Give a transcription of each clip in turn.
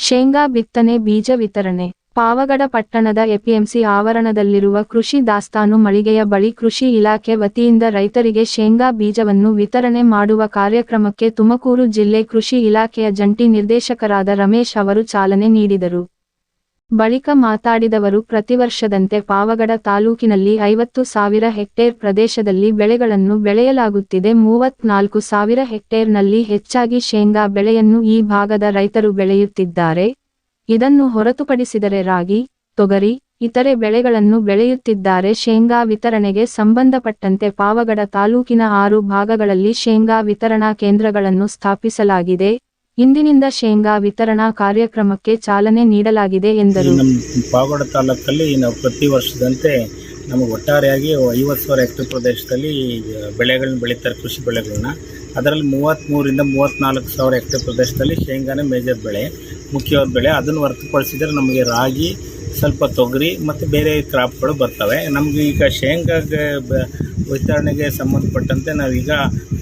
ಶೇಂಗಾ ಬಿತ್ತನೆ, ಬೀಜ ವಿತರಣೆ. ಪಾವಗಡ ಪಟ್ಟಣದ ಎಪಿಎಂಸಿ ಆವರಣದಲ್ಲಿರುವ ಕೃಷಿ ದಾಸ್ತಾನು ಮಳಿಗೆಯ ಬಳಿ ಕೃಷಿ ಇಲಾಖೆ ವತಿಯಿಂದ ರೈತರಿಗೆ ಶೇಂಗಾ ಬೀಜವನ್ನು ವಿತರಣೆ ಮಾಡುವ ಕಾರ್ಯಕ್ರಮಕ್ಕೆ ತುಮಕೂರು ಜಿಲ್ಲೆ ಕೃಷಿ ಇಲಾಖೆಯ ಜಂಟಿ ನಿರ್ದೇಶಕರಾದ ರಮೇಶ್ ಅವರು ಚಾಲನೆ ನೀಡಿದರು. ಬಳಿಕ ಮಾತಾಡಿದವರು ಪ್ರತಿವರ್ಷದಂತೆ ಪಾವಗಡ ತಾಲೂಕಿನಲ್ಲಿ ಐವತ್ತು ಸಾವಿರ ಹೆಕ್ಟೇರ್ ಪ್ರದೇಶದಲ್ಲಿ ಬೆಳೆಗಳನ್ನು ಬೆಳೆಯಲಾಗುತ್ತಿದೆ. ಮೂವತ್ನಾಲ್ಕು ಸಾವಿರ ಹೆಕ್ಟೇರ್ನಲ್ಲಿ ಹೆಚ್ಚಾಗಿ ಶೇಂಗಾ ಬೆಳೆಯನ್ನು ಈ ಭಾಗದ ರೈತರು ಬೆಳೆಯುತ್ತಿದ್ದಾರೆ. ಇದನ್ನು ಹೊರತುಪಡಿಸಿದರೆ ರಾಗಿ, ತೊಗರಿ, ಇತರೆ ಬೆಳೆಗಳನ್ನು ಬೆಳೆಯುತ್ತಿದ್ದಾರೆ. ಶೇಂಗಾ ವಿತರಣೆಗೆ ಸಂಬಂಧಪಟ್ಟಂತೆ ಪಾವಗಡ ತಾಲೂಕಿನ ಆರು ಭಾಗಗಳಲ್ಲಿ ಶೇಂಗಾ ವಿತರಣಾ ಕೇಂದ್ರಗಳನ್ನು ಸ್ಥಾಪಿಸಲಾಗಿದೆ. ಇಂದಿನಿಂದ ಶೇಂಗಾ ವಿತರಣಾ ಕಾರ್ಯಕ್ರಮಕ್ಕೆ ಚಾಲನೆ ನೀಡಲಾಗಿದೆ ಎಂದರು. ನಮ್ಮ ಪಾವಗಡ ತಾಲೂಕಲ್ಲಿ ನಾವು ಪ್ರತಿ ವರ್ಷದಂತೆ ನಮಗೆ ಒಟ್ಟಾರೆಯಾಗಿ ಐವತ್ತು ಸಾವಿರ ಹೆಕ್ಟರ್ ಪ್ರದೇಶದಲ್ಲಿ ಬೆಳೆಗಳನ್ನ ಬೆಳೀತಾರೆ, ಕೃಷಿ ಬೆಳೆಗಳನ್ನ. ಅದರಲ್ಲಿ ಮೂವತ್ತ್ಮೂರಿಂದ ಮೂವತ್ತ್ನಾಲ್ಕು ಸಾವಿರ ಹೆಕ್ಟರ್ ಪ್ರದೇಶದಲ್ಲಿ ಶೇಂಗಾನೇ ಮೇಜರ್ ಬೆಳೆ, ಮುಖ್ಯವಾದ ಬೆಳೆ. ಅದನ್ನು ಹೊರತುಪಡಿಸಿದರೆ ನಮಗೆ ರಾಗಿ ಸ್ವಲ್ಪ ತೊಗರಿ ಮತ್ತು ಬೇರೆ ಕ್ರಾಪ್ಗಳು ಬರ್ತವೆ. ನಮಗೆ ಈಗ ಶೇಂಗಾಗೆ ವಿತರಣೆಗೆ ಸಂಬಂಧಪಟ್ಟಂತೆ ನಾವೀಗ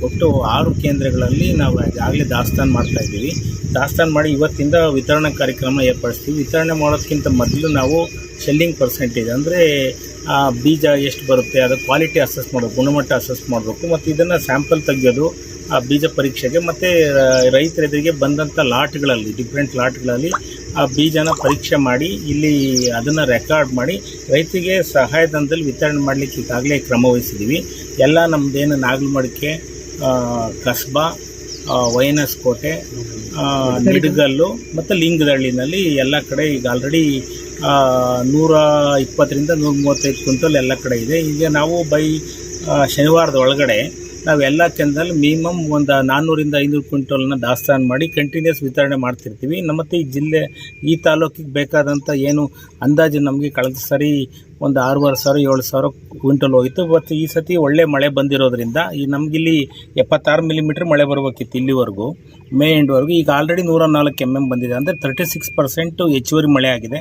ಒಟ್ಟು ಆರು ಕೇಂದ್ರಗಳಲ್ಲಿ ನಾವು ಆಗಲೇ ದಾಸ್ತಾನು ಮಾಡ್ತಾ ಇದ್ದೀವಿ. ದಾಸ್ತಾನು ಮಾಡಿ ಇವತ್ತಿಂದ ವಿತರಣಾ ಕಾರ್ಯಕ್ರಮ ಏರ್ಪಡಿಸ್ತೀವಿ. ವಿತರಣೆ ಮಾಡೋದಕ್ಕಿಂತ ಮೊದಲು ನಾವು ಸೆಲ್ಲಿಂಗ್ ಪರ್ಸೆಂಟೇಜ್ ಅಂದರೆ ಬೀಜ ಎಷ್ಟು ಬರುತ್ತೆ ಅದು ಕ್ವಾಲಿಟಿ ಅಸೆಸ್ ಮಾಡಬೇಕು, ಗುಣಮಟ್ಟ ಅಸೆಸ್ ಮಾಡಬೇಕು, ಮತ್ತು ಇದನ್ನು ಸ್ಯಾಂಪಲ್ ತೆಗೆಯೋದು ಆ, ಬೀಜ ಪರೀಕ್ಷೆಗೆ ಮತ್ತು ರೈತರೆದುರಿಗೆ ಬಂದಂಥ ಲಾಟ್ಗಳಲ್ಲಿ ಡಿಫ್ರೆಂಟ್ ಲಾಟ್ಗಳಲ್ಲಿ ಆ ಬೀಜನ ಪರೀಕ್ಷೆ ಮಾಡಿ, ಇಲ್ಲಿ ಅದನ್ನು ರೆಕಾರ್ಡ್ ಮಾಡಿ, ರೈತರಿಗೆ ಸಹಾಯಧನದಲ್ಲಿ ವಿತರಣೆ ಮಾಡಲಿಕ್ಕೆ ಈಗಾಗಲೇ ಕ್ರಮ ವಹಿಸಿದ್ದೀವಿ ಎಲ್ಲ ನಮ್ಮದೇನು ನಾಗಲಮಡಿಕೆ ಕಸ್ಬಾ ವೈನಸ್ ಕೋಟೆ ನಿಡಗಲ್ಲು ಮತ್ತು ಲಿಂಗದಳ್ಳಿನಲ್ಲಿ ಎಲ್ಲ ಕಡೆ ಈಗ ಆಲ್ರೆಡಿ ನೂರ ಇಪ್ಪತ್ತರಿಂದ ನೂರ ಮೂವತ್ತೈದು ಕ್ವಿಂಟಲ್ ಎಲ್ಲ ಕಡೆ ಇದೆ. ಈಗ ನಾವು ಬೈ ಶನಿವಾರದ ಒಳಗಡೆ ನಾವು ಚಂದ್ರದಲ್ಲಿ ಮಿನಿಮಮ್ ಒಂದು ನಾನ್ನೂರಿಂದ ಐನೂರು ಕ್ವಿಂಟಲ್ನ ದಾಸ್ತಾನು ಮಾಡಿ ಕಂಟಿನ್ಯೂಸ್ ವಿತರಣೆ ಮಾಡ್ತಿರ್ತೀವಿ. ನಮ್ಮ ಮತ್ತು ಈ ಜಿಲ್ಲೆ, ಈ ತಾಲೂಕಿಗೆ ಬೇಕಾದಂಥ ಏನು ಅಂದಾಜು ನಮಗೆ ಕಳೆದ ಸರಿ ಒಂದು ಆರೂವರೆ ಸಾವಿರ ಏಳು ಸಾವಿರ ಕ್ವಿಂಟಲ್ ಹೋಗಿತ್ತು. ಬಟ್ ಈ ಸತಿ ಒಳ್ಳೆ ಮಳೆ ಬಂದಿರೋದ್ರಿಂದ ಈ ನಮಗಿಲ್ಲಿ ಎಪ್ಪತ್ತಾರು ಮಿಲಿಮೀಟ್ರ್ ಮಳೆ ಬರಬೇಕಿತ್ತು ಇಲ್ಲಿವರೆಗೂ ಮೇ ಎಂಡ್ವರೆಗೂ. ಈಗ ಆಲ್ರೆಡಿ ನೂರ ನಾಲ್ಕು ಎಂ ಎಂ ಬಂದಿದೆ. ಅಂದರೆ ತರ್ಟಿ ಸಿಕ್ಸ್ ಪರ್ಸೆಂಟು ಹೆಚ್ಚುವರಿ ಮಳೆ ಆಗಿದೆ.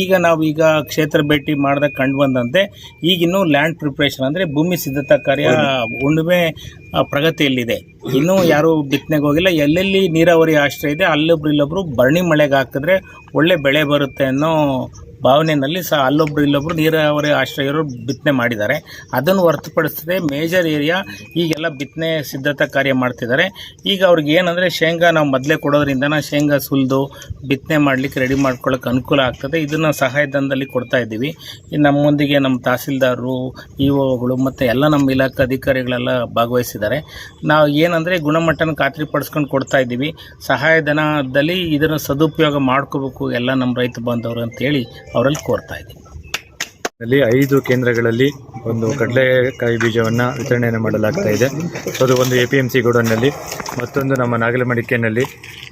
ಈಗ ನಾವು ಈಗ ಕ್ಷೇತ್ರ ಭೇಟಿ ಮಾಡಿದಾಗ ಕಂಡು ಬಂದಂತೆ ಈಗಿನ್ನೂ ಲ್ಯಾಂಡ್ ಪ್ರಿಪ್ರೇಷನ್ ಅಂದರೆ ಭೂಮಿ ಸಿದ್ಧತಾ ಕಾರ್ಯ ಉಣ್ಮೆ ಪ್ರಗತಿಯಲ್ಲಿದೆ. ಇನ್ನೂ ಯಾರೂ ಬಿತ್ತನೆಗೆ ಹೋಗಿಲ್ಲ. ಎಲ್ಲೆಲ್ಲಿ ನೀರಾವರಿ ಆಶ್ರಯ ಇದೆ ಅಲ್ಲೊಬ್ರು ಇಲ್ಲೊಬ್ರು ಭರಣಿ ಮಳೆಗೆ ಹಾಕಿದ್ರೆ ಒಳ್ಳೆ ಬೆಳೆ ಬರುತ್ತೆ ಅನ್ನೋ ಭಾವನೆಯಲ್ಲಿ ಸಹ ಅಲ್ಲೊಬ್ರು ಇಲ್ಲೊಬ್ರು ನೀರಾವರಿ ಆಶ್ರಯರು ಬಿತ್ತನೆ ಮಾಡಿದ್ದಾರೆ. ಅದನ್ನು ಹೊರತುಪಡಿಸದೆ ಮೇಜರ್ ಏರಿಯಾ ಈಗೆಲ್ಲ ಬಿತ್ತನೆ ಸಿದ್ಧತಾ ಕಾರ್ಯ ಮಾಡ್ತಿದ್ದಾರೆ. ಈಗ ಅವ್ರಿಗೆ ಏನಂದರೆ ಶೇಂಗಾ ನಾವು ಮೊದಲೇ ಕೊಡೋದ್ರಿಂದ ಶೇಂಗಾ ಸುಲಿದು ಬಿತ್ತನೆ ಮಾಡಲಿಕ್ಕೆ ರೆಡಿ ಮಾಡ್ಕೊಳ್ಳೋಕೆ ಅನುಕೂಲ ಆಗ್ತದೆ. ಇದನ್ನು ಸಹಾಯಧನದಲ್ಲಿ ಕೊಡ್ತಾ ಇದ್ದೀವಿ. ನಮ್ಮೊಂದಿಗೆ ನಮ್ಮ ತಹಸೀಲ್ದಾರರು ಇ ಒಗಳು ಮತ್ತು ಎಲ್ಲ ನಮ್ಮ ಇಲಾಖೆ ಅಧಿಕಾರಿಗಳೆಲ್ಲ ಭಾಗವಹಿಸಿದ್ದಾರೆ. ನಾವು ಏನಂದರೆ ಗುಣಮಟ್ಟನ ಖಾತ್ರಿಪಡಿಸ್ಕೊಂಡು ಕೊಡ್ತಾ ಇದ್ದೀವಿ. ಸಹಾಯಧನದಲ್ಲಿ ಇದನ್ನು ಸದುಪಯೋಗ ಮಾಡ್ಕೋಬೇಕು ಎಲ್ಲ ನಮ್ಮ ರೈತ ಬಾಂಧವರು ಅಂತೇಳಿ ಅವರಲ್ಲಿ ಕೋರ್ತಾ ಇದ್ದೀನಿ. ಅಲ್ಲಿ ಐದು ಕೇಂದ್ರಗಳಲ್ಲಿ ಒಂದು ಕಡಲೆಕಾಯಿ ಬೀಜವನ್ನು ವಿತರಣೆಯನ್ನು ಮಾಡಲಾಗ್ತಾ ಇದೆ. ಸೊ ಅದು ಒಂದು ಎ ಪಿ ಎಂ ಸಿ ಗೋಡನ್ನಲ್ಲಿ, ಮತ್ತೊಂದು ನಮ್ಮ ನಾಗಲಮಡಿಕೆನಲ್ಲಿ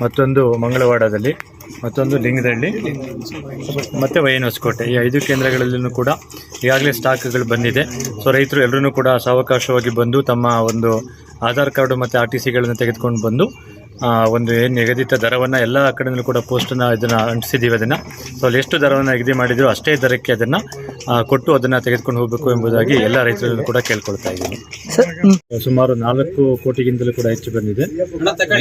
ಮತ್ತೊಂದು ಮಂಗಳವಾಡದಲ್ಲಿ, ಮತ್ತೊಂದು ಲಿಂಗದಳ್ಳಿ, ಮತ್ತು ವೈನಸ್ಕೋಟೆ ಈ ಐದು ಕೇಂದ್ರಗಳಲ್ಲೂ ಕೂಡ ಈಗಾಗಲೇ ಸ್ಟಾಕ್ಗಳು ಬಂದಿದೆ. ಸೊ ರೈತರು ಎಲ್ಲರೂ ಕೂಡ ಸಾವಕಾಶವಾಗಿ ಬಂದು ತಮ್ಮ ಒಂದು ಆಧಾರ್ ಕಾರ್ಡು ಮತ್ತು ಆರ್ ಟಿ ಸಿಗಳನ್ನು ತೆಗೆದುಕೊಂಡು ಬಂದು ಒಂದು ಏನು ನಿಗದಿತ ದರವನ್ನು ಎಲ್ಲ ಕಡೆಯಲ್ಲೂ ಕೂಡ ಪೋಸ್ಟನ್ನು ಇದನ್ನು ಅಂಟಿಸಿದ್ದೀವಿ ಅದನ್ನು. ಸೊ ಅಲ್ಲಿ ಎಷ್ಟು ದರವನ್ನು ನಿಗದಿ ಮಾಡಿದ್ರು ಅಷ್ಟೇ ದರಕ್ಕೆ ಅದನ್ನು ಕೊಟ್ಟು ಅದನ್ನ ತೆಗೆದುಕೊಂಡು ಹೋಗಬೇಕು ಎಂಬುದಾಗಿ ಎಲ್ಲ ರೈತರನ್ನು ಕೂಡ ಕೇಳ್ಕೊಳ್ತಾ ಇದ್ದೀನಿ. ಸುಮಾರು ನಾಲ್ಕು ಕೋಟಿಗಿಂತಲೂ ಕೂಡ ಹೆಚ್ಚು ಬಂದಿದೆ.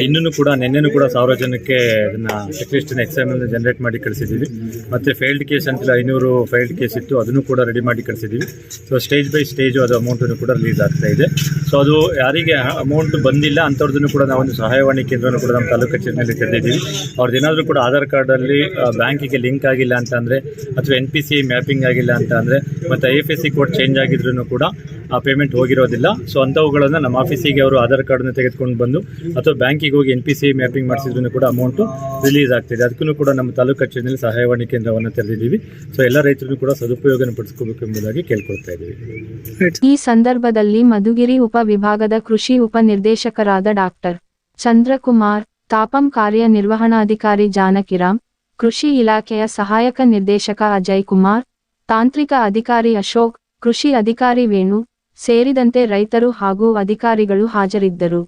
ಇನ್ನೂ ಕೂಡ ನಿನ್ನೆನೂ ಕೂಡ ಸಾವಿರ ಜನಕ್ಕೆ ಅದನ್ನ ಚೆಕ್ ಲಿಸ್ಟ್ ಎಕ್ಸಾಮ್ ಜನರೇಟ್ ಮಾಡಿ ಕಳಿಸಿದ್ದೀವಿ ಮತ್ತೆ ಫೇಲ್ಡ್ ಕೇಸ್ ಅಂತ ಐನೂರು ಫೈಲ್ಡ್ ಕೇಸ್ ಇತ್ತು ಅದನ್ನು ಕೂಡ ರೆಡಿ ಮಾಡಿ ಕಳಿಸಿದ್ದೀವಿ ಸೊ ಸ್ಟೇಜ್ ಬೈ ಸ್ಟೇಜ್ ಅದು ಅಮೌಂಟನ್ನು ಕೂಡ ರಿಲೀಸ್ ಆಗ್ತಾ ಇದೆ. ಸೊ ಅದು ಯಾರಿಗೆ ಅಮೌಂಟ್ ಬಂದಿಲ್ಲ ಅಂಥವ್ರದ್ದನ್ನು ಕೂಡ ನಾವೊಂದು ಸಹಾಯವಾಣಿ ಕೇಂದ್ರವನ್ನು ಕೂಡ ನಮ್ಮ ತಾಲೂಕು ಕಚೇರಿನಲ್ಲಿ ತೆರೆದಿದ್ದೀವಿ. ಅವ್ರದ್ದು ಏನಾದರೂ ಕೂಡ ಆಧಾರ್ ಕಾರ್ಡಲ್ಲಿ ಬ್ಯಾಂಕಿಗೆ ಲಿಂಕ್ ಆಗಿಲ್ಲ ಅಂತಂದರೆ ಅಥವಾ ಎನ್ ಪಿ ಸಿ ಮ್ಯಾಪಿಂಗ್ ಆಗಿಲ್ಲ ಅಂತ ಅಂದರೆ ಮತ್ತು I F S C code change ಆಗಿದ್ರೂ ಕೂಡ ಆ ಪೇಮೆಂಟ್ ಹೋಗಿರೋದಿಲ್ಲ. ಸೊ ಅಂಥವುಗಳನ್ನು ನಮ್ಮ ಆಫೀಸಿಗೆ ಅವರು ಆಧಾರ್ ಕಾರ್ಡನ್ನು ತೆಗೆದುಕೊಂಡು ಬಂದು ಅಥವಾ ಬ್ಯಾಂಕಿಗೆ ಹೋಗಿ ಎನ್ ಪಿ ಸಿ ಮ್ಯಾಪಿಂಗ್ ಮಾಡಿಸಿದ್ರು ಕೂಡ ಅಮೌಂಟು ರಿಲೀಸ್ ಆಗ್ತಿದೆ. ಅದಕ್ಕೂ ಕೂಡ ನಮ್ಮ ತಾಲೂಕು ಕಚೇರಿಯಲ್ಲಿ ಸಹಾಯವಾಣಿ ಕೇಂದ್ರವನ್ನು ತೆರೆದಿದ್ದೀವಿ. ಸೊ ಎಲ್ಲ ರೈತರು ಕೂಡ ಸದುಪಯೋಗನ ಪಡಿಸ್ಕೋಬೇಕು ಎಂಬುದಾಗಿ ಕೇಳ್ಕೊಳ್ತಾ ಇದ್ದೀವಿ. ಈ ಸಂದರ್ಭದಲ್ಲಿ ಮಧುಗಿರಿ ಉಪ ವಿಭಾಗದ ಕೃಷಿ ಉಪನಿರ್ದೇಶಕರಾದ ಡಾಕ್ಟರ್ ಚಂದ್ರಕುಮಾರ್, ತಾಪಂ ಕಾರ್ಯನಿರ್ವಹಣಾಧಿಕಾರಿ ಜಾನಕಿರಾಮ್, ಕೃಷಿ ಇಲಾಖೆಯ ಸಹಾಯಕ ನಿರ್ದೇಶಕ ಅಜಯ್ ಕುಮಾರ್ ತಾಂತ್ರಿಕ ಅಧಿಕಾರಿ ಅಶೋಕ್ ಕೃಷಿ ಅಧಿಕಾರಿ ವೇಣು ಸೇರಿದಂತೆ ರೈತರು ಹಾಗೂ ಅಧಿಕಾರಿಗಳು ಹಾಜರಿದ್ದರು.